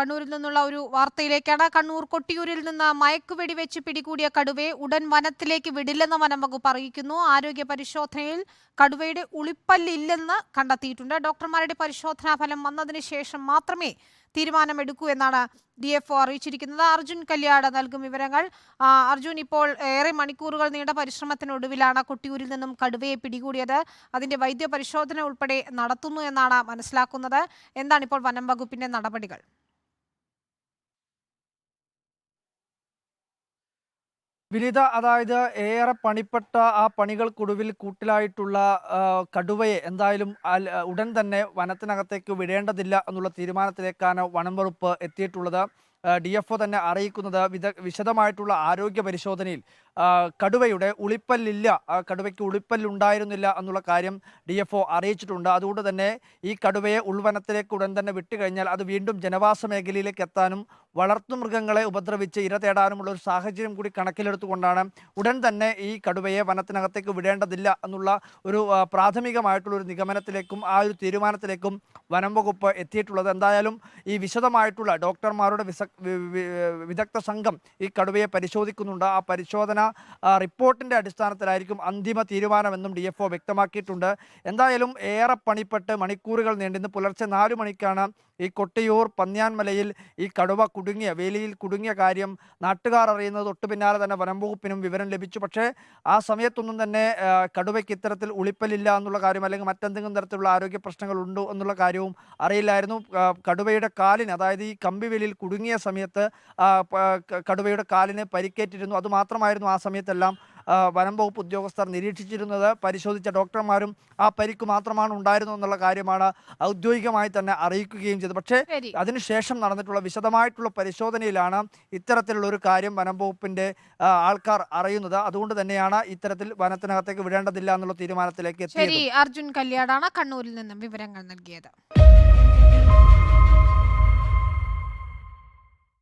കണ്ണൂരിൽ നിന്നുള്ള ഒരു വാർത്തയിലേക്കാണ്. കണ്ണൂർ കൊട്ടിയൂരിൽ നിന്ന് മയക്കുവെടി വെച്ച് പിടികൂടിയ കടുവയെ ഉടൻ വനത്തിലേക്ക് വിടില്ലെന്ന് വനം വകുപ്പ് അറിയിക്കുന്നു. ആരോഗ്യ പരിശോധനയിൽ കടുവയുടെ ഉളിപ്പല്ലില്ലെന്ന് കണ്ടെത്തിയിട്ടുണ്ട്. ഡോക്ടർമാരുടെ പരിശോധനാ ഫലം വന്നതിന് ശേഷം മാത്രമേ തീരുമാനമെടുക്കൂ എന്നാണ് ഡി എഫ് ഒ അറിയിച്ചിരിക്കുന്നത്. അർജുൻ കല്യാട് നൽകും വിവരങ്ങൾ. അർജുൻ ഇപ്പോൾ ഏറെ മണിക്കൂറുകൾ നീണ്ട പരിശ്രമത്തിനൊടുവിലാണ് കൊട്ടിയൂരിൽ നിന്നും കടുവയെ പിടികൂടിയത്. അതിന്റെ വൈദ്യ പരിശോധന ഉൾപ്പെടെ നടത്തുന്നു എന്നാണ് മനസ്സിലാക്കുന്നത്. എന്താണ് ഇപ്പോൾ വനം വകുപ്പിന്റെ നടപടികൾ? വിനീത അതായത് ഏറെ പണിപ്പെട്ട ആ പണികൾക്കൊടുവിൽ കൂട്ടിലായിട്ടുള്ള കടുവയെ എന്തായാലും ഉടൻ തന്നെ വനത്തിനകത്തേക്ക് വിടേണ്ടതില്ല എന്നുള്ള തീരുമാനത്തിലേക്കാണ് വനം വകുപ്പ് എത്തിയിട്ടുള്ളത് ഡി എഫ് ഒ തന്നെ അറിയിക്കുന്നത് വിദ വിശദമായിട്ടുള്ള ആരോഗ്യ പരിശോധനയിൽ. കടുവയുടെ ഉളിപ്പല്ലില്ല കടുവയ്ക്ക് ഉളിപ്പല്ലുണ്ടായിരുന്നില്ല എന്നുള്ള കാര്യം ഡി എഫ് ഒ അറിയിച്ചിട്ടുണ്ട്. അതുകൊണ്ട് തന്നെ ഈ കടുവയെ ഉൾവനത്തിലേക്ക് ഉടൻ തന്നെ വിട്ടുകഴിഞ്ഞാൽ അത് വീണ്ടും ജനവാസ മേഖലയിലേക്ക് എത്താനും വളർത്തുമൃഗങ്ങളെ ഉപദ്രവിച്ച് ഇര തേടാനുമുള്ള ഒരു സാഹചര്യം കൂടി കണക്കിലെടുത്തുകൊണ്ടാണ് ഉടൻ തന്നെ ഈ കടുവയെ വനത്തിനകത്തേക്ക് വിടേണ്ടതില്ല എന്നുള്ള ഒരു പ്രാഥമികമായിട്ടുള്ള ഒരു നിഗമനത്തിലേക്കും ആ ഒരു തീരുമാനത്തിലേക്കും വനം വകുപ്പ് എത്തിയിട്ടുള്ളത്. എന്തായാലും ഈ വിശദമായിട്ടുള്ള ഡോക്ടർമാരുടെ വിദഗ്ധ സംഘം ഈ കടുവയെ പരിശോധിക്കുന്നുണ്ട്. ആ പരിശോധന ആ, റിപ്പോർട്ടിന്റെ അടിസ്ഥാനത്തിലായിരിക്കും അന്തിമ തീരുമാനമെന്നും ഡി എഫ് ഒ വ്യക്തമാക്കിയിട്ടുണ്ട്. എന്തായാലും ഏറെ പണിപ്പെട്ട് മണിക്കൂറുകൾ നീണ്ടിന്ന് പുലർച്ചെ നാലു മണിക്കാണ് ഈ കൊട്ടിയൂർ പന്ന്യാൻമലയിൽ ഈ കടുവ കുടുങ്ങിയ വേലിയിൽ കുടുങ്ങിയ കാര്യം നാട്ടുകാർ അറിയുന്നത് തൊട്ടു പിന്നാലെ തന്നെ വനം വകുപ്പിനും വിവരം ലഭിച്ചു. പക്ഷേ ആ സമയത്തൊന്നും തന്നെ കടുവയ്ക്ക് ഇത്തരത്തിൽ ഉളിപ്പലില്ല എന്നുള്ള കാര്യം അല്ലെങ്കിൽ മറ്റെന്തെങ്കിലും തരത്തിലുള്ള ആരോഗ്യ പ്രശ്നങ്ങൾ ഉണ്ടോ എന്നുള്ള കാര്യവും അറിയില്ലായിരുന്നു. കടുവയുടെ കാലിന് അതായത് ഈ കമ്പിവേലിയിൽ കുടുങ്ങിയ സമയത്ത് കടുവയുടെ കാലിന് പരിക്കേറ്റിരുന്നു. അതുമാത്രമായിരുന്നു ആ സമയത്തെല്ലാം വനം വകുപ്പ് ഉദ്യോഗസ്ഥർ നിരീക്ഷിച്ചിരുന്നത് പരിശോധിച്ച ഡോക്ടർമാരും ആ പരിക്ക് മാത്രമാണ് ഉണ്ടായിരുന്നു എന്നുള്ള കാര്യമാണ് ഔദ്യോഗികമായി തന്നെ അറിയിക്കുകയും ചെയ്തത്. പക്ഷേ അതിനുശേഷം നടന്നിട്ടുള്ള വിശദമായിട്ടുള്ള പരിശോധനയിലാണ് ഇത്തരത്തിലുള്ള ഒരു കാര്യം വനം വകുപ്പിന്റെ ആൾക്കാർ അറിയുന്നത്. അതുകൊണ്ട് തന്നെയാണ് ഇത്തരത്തിൽ വനത്തിനകത്തേക്ക് വിടേണ്ടതില്ല എന്നുള്ള തീരുമാനത്തിലേക്ക് എത്തിയത്. അർജുൻ കല്യാടാണ് കണ്ണൂരിൽ നിന്നും വിവരങ്ങൾ നൽകിയത്.